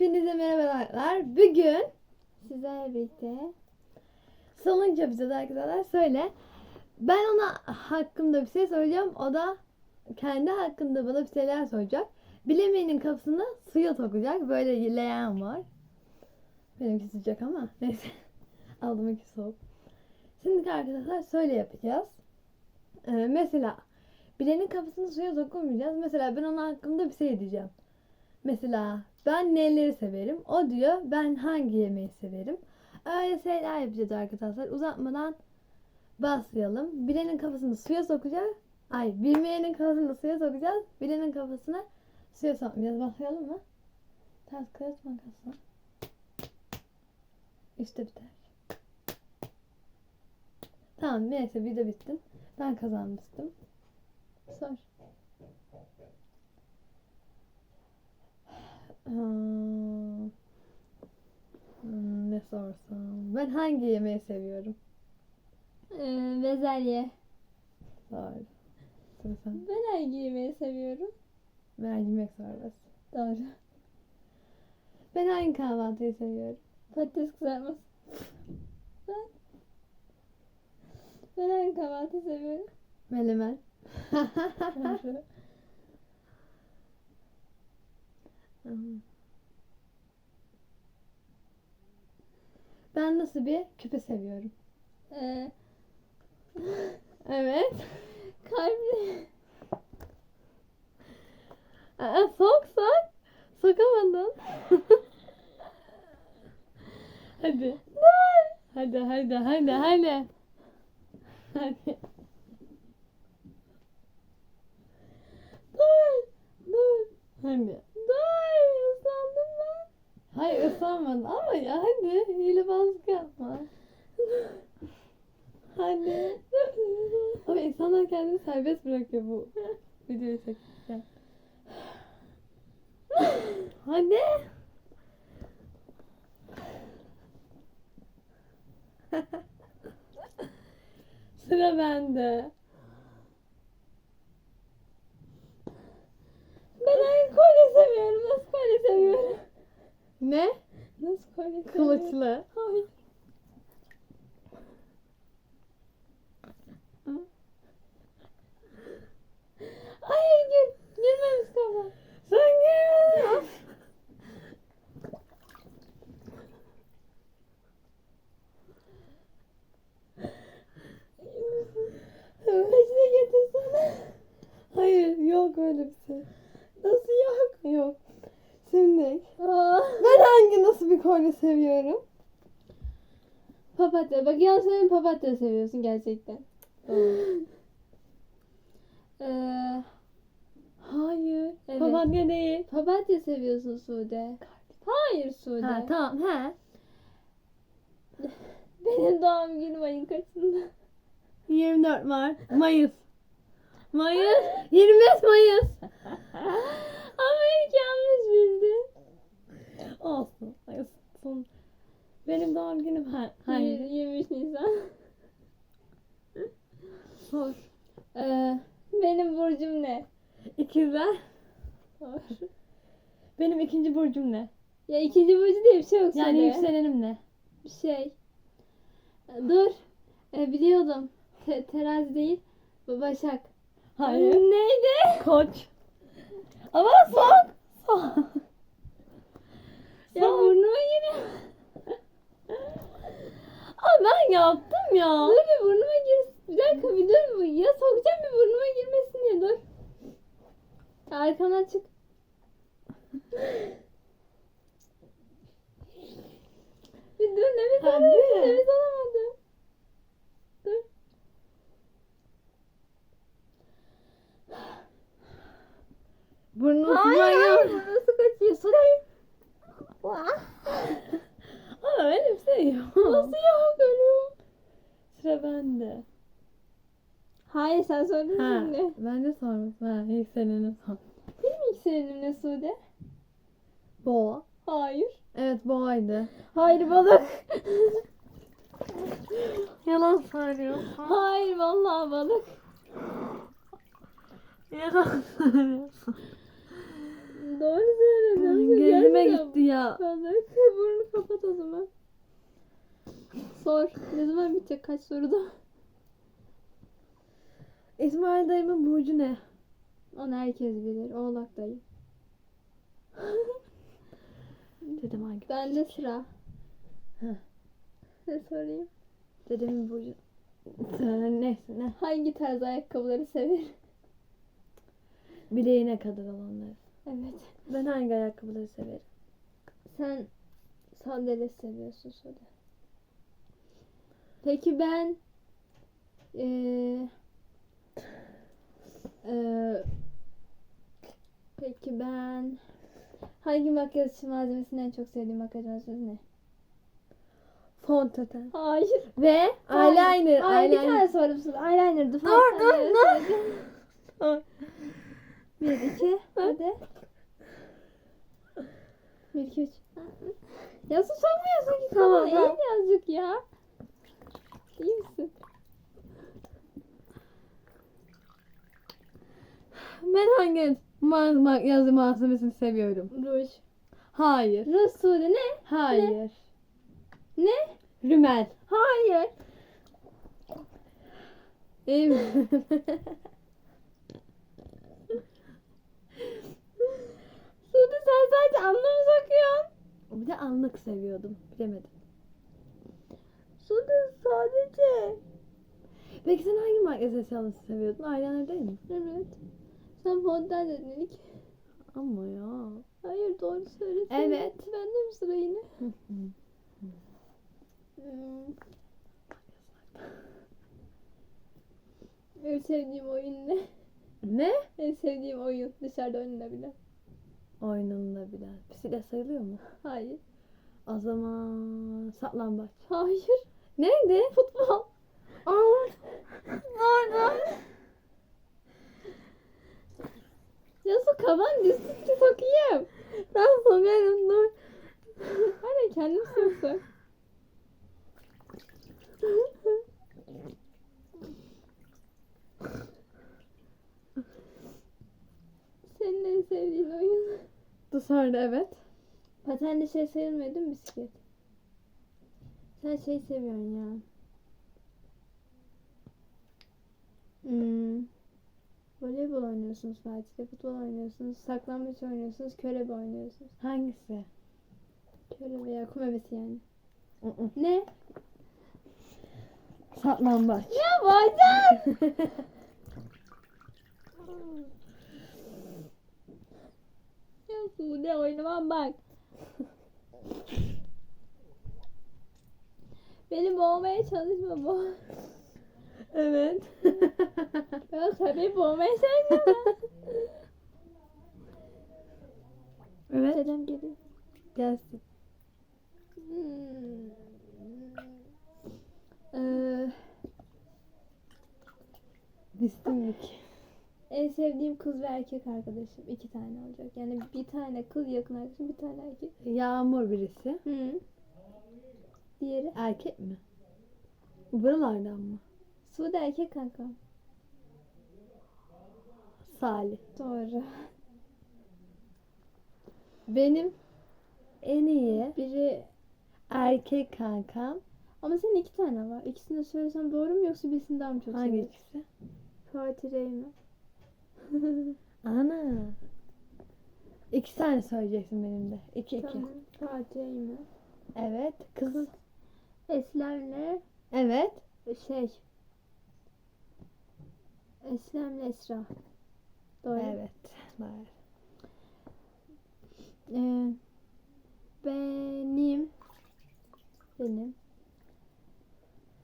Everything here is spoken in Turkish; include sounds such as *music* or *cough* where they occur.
Hepinize merhabalar. Bugün sizlerle birlikte sonuncu yapacağız arkadaşlar. Söyle. Ben ona hakkında bir şey soracağım. O da kendi hakkında bana bir şeyler soracak. Bilemeyenin kafasını suya sokacak. Böyle leğen var. Benimki sıcak ama *laughs* neyse. Aldım iki soğuk. Şimdi arkadaşlar söyle yapacağız. Ee, mesela bilenin kafasını suya sokamayacağız. Mesela ben ona hakkında bir şey diyeceğim. Mesela ben neleri severim? O diyor ben hangi yemeği severim? Öyle şeyler yapacağız arkadaşlar. Uzatmadan başlayalım. Bilenin kafasını suya sokacağız. Ay bilmeyenin kafasını suya sokacağız. Bilenin kafasına suya sokmayacağız. Başlayalım mı? Ters kağıt makasla. İşte biter. Tamam neyse video bitti. Ben kazanmıştım. Sor. Hmm, hmm, ne sorsam? Ben hangi yemeği seviyorum? Ee, bezelye. Doğru. Sıra sen. Ben hangi yemeği seviyorum? Mercimek çorbası. Doğru. Ben hangi kahvaltıyı seviyorum? Patates kızartması. Ben. Ben hangi kahvaltı seviyorum? Melemen. Doğru. *laughs* Hmm. Ben nasıl bir küpe seviyorum? Ee, *laughs* Evet. kalpli. Aa, sok sok. Sokamadın. *laughs* hadi. Hadi hadi hadi hadi. Hadi. Dur. Dur. Hadi. Hayır ıslanmadın ama ya hadi. Hile baskı yapma. Hadi. Ama insanlar kendini serbest bırakıyor bu videoyu çekirken. Hadi. Sıra bende. Ben hangi kolye seviyorum? Nasıl kolye seviyorum? Ne? Nasıl kolye? Kılıçlı. Hayır. Hayır gül. Gülmemiş kafa. Sen gel. Peşine getirsene. Hayır yok öyle bir şey. Nasıl yok? Yok. Şimdi ben hangi nasıl bir kolye seviyorum? Papatya. Bak ya sen papatya seviyorsun gerçekten. Ee, Hayır. Evet. Papatya değil. papatya seviyorsun Sude. Hayır Sude. Ha tamam he. Benim doğum günüm ayın kaçında? 24 Mart. Mayıs. Mayıs. *laughs* 25 Mayıs. İlk yanlış bildin. Olsun. Son. Benim doğum günüm ha. Hayır. 23 Nisan. Sor. Ee, benim burcum ne? İkizler. Benim ikinci burcum ne? Ya ikinci burcu diye bir şey yok Yani yükselenim ne? Bir şey. Ee, Dur. Ee, biliyordum. Te- terazi değil. Başak. Hayır. Neydi? Koç. Ama son. Son. Ya burnuma giriyor. Aa, ben yaptım ya. Dur bir burnuma gir. Bir dakika bir dur. Ya sokacağım bir burnuma girmesin diye dur. Arkana çık. bir dur nefes alamadım. Nefes alamadım. Dur. Burnunu. Bu nasıl kaçıyor? Suray. Aa, öyle bir şey yok. Nasıl yok ölüyor? Sıra bende. Hayır sen söyledin Ha, şimdi. ben de sormuştum. Ha, yükselenim son. Benim yükselenim ne Sude? Boğa. Hayır. Evet boğaydı. Hayır balık. *laughs* Yalan söylüyorsun. Hayır vallahi balık. Yalan söylüyorsun. Doğru söyledim. Gözüme Gerçekten gitti ya. Balık. Burnunu kapat o zaman. Sor. Ne zaman bitecek? Kaç soruda? İsmail dayımın burcu ne? Onu herkes bilir. Oğlak dayı. *laughs* Dedem hangi? Bende sıra. Heh. Ne sorayım? Dedemin burcu. Neyse ne? Hangi tarz ayakkabıları sever? Bileğine kadar olanları. Evet. Ben hangi ayakkabıları severim? Sen sandalye seviyorsun Sude. Peki ben eee eee, peki ben hangi makyaj malzemesini en çok sevdiğim makyaj malzemesi ne? Fondöten. Hayır. Ve eyeliner. Hayır bir eyeliner. tane sordum sana. Eyeliner'dı. Dur, dur, dur. Bir iki. Hadi. Bir iki üç. Ya su sokmuyorsun ki Tamam, tamam. Eğil birazcık ya. İyi misin? Ben hangi ma makyaj malzemesini seviyorum? Ruj. Hayır. Ruj ne? Hayır. Ne? Rümel. Hayır. Mi? Sude sen sadece anlamı sokuyorsun. Bir de anlık seviyordum. Bilemedim. Sude sadece. Peki hangi makyaj eşyalarını seviyordun? Eyeliner değil mi? Evet. Sen fondöten dedin ilk. Ama ya. Hayır doğru söyledin. Evet. Bende mi sıra yine? Hmm. En sevdiğim oyun ne? ne? En sevdiğim oyun dışarıda oynanabilen. Oynanılabilen. bilen. Bisiklet sayılıyor mu? Hayır. O zaman saklambaç. Hayır. Neydi? Futbol. Aa, Ya su kaban ki sokayım. Ben sokarım dur. Hadi kendim soksun. Senin en sevdiğin oyun. Dışarıda evet. Paten de şey sayılmıyor değil mi bisiklet? Sen şey seviyorsun ya. Hmm. Voleybol oynuyorsunuz Fatih'te, futbol oynuyorsunuz, saklambaç oynuyorsunuz, körebe oynuyorsunuz. Hangisi? Körebe ya kum yani. Ne? Saklambaç. Ya Bacan! *laughs* ya Sude oynamam bak. Beni boğmaya çalışma bu. Evet. *laughs* Ya tabii boğmayı sevmiyorum. evet. Dedem geliyor. Gelsin. Hmm. Ee, Bistimlik. en sevdiğim kız ve erkek arkadaşım. iki tane olacak. Yani bir tane kız yakın arkadaşım, bir tane erkek. Yağmur birisi. Hı. Diğeri. Erkek mi? Buralardan mı? Sude erkek kanka. Salih. Doğru. Benim en iyi Biri erkek kankam ama senin iki tane var. İkisini de söylesem doğru mu yoksa birisini daha mı çok hangi seviyorsun? ikisi? Fatih Reymen. *laughs* Ana. İki tane söyleyeceksin benim de. İki iki. Tamam. Fatih Reymen. Evet. Kız. Eslem'le Evet. şey. Eslem Esra. Doğru. Evet. Doğru. Ee, benim benim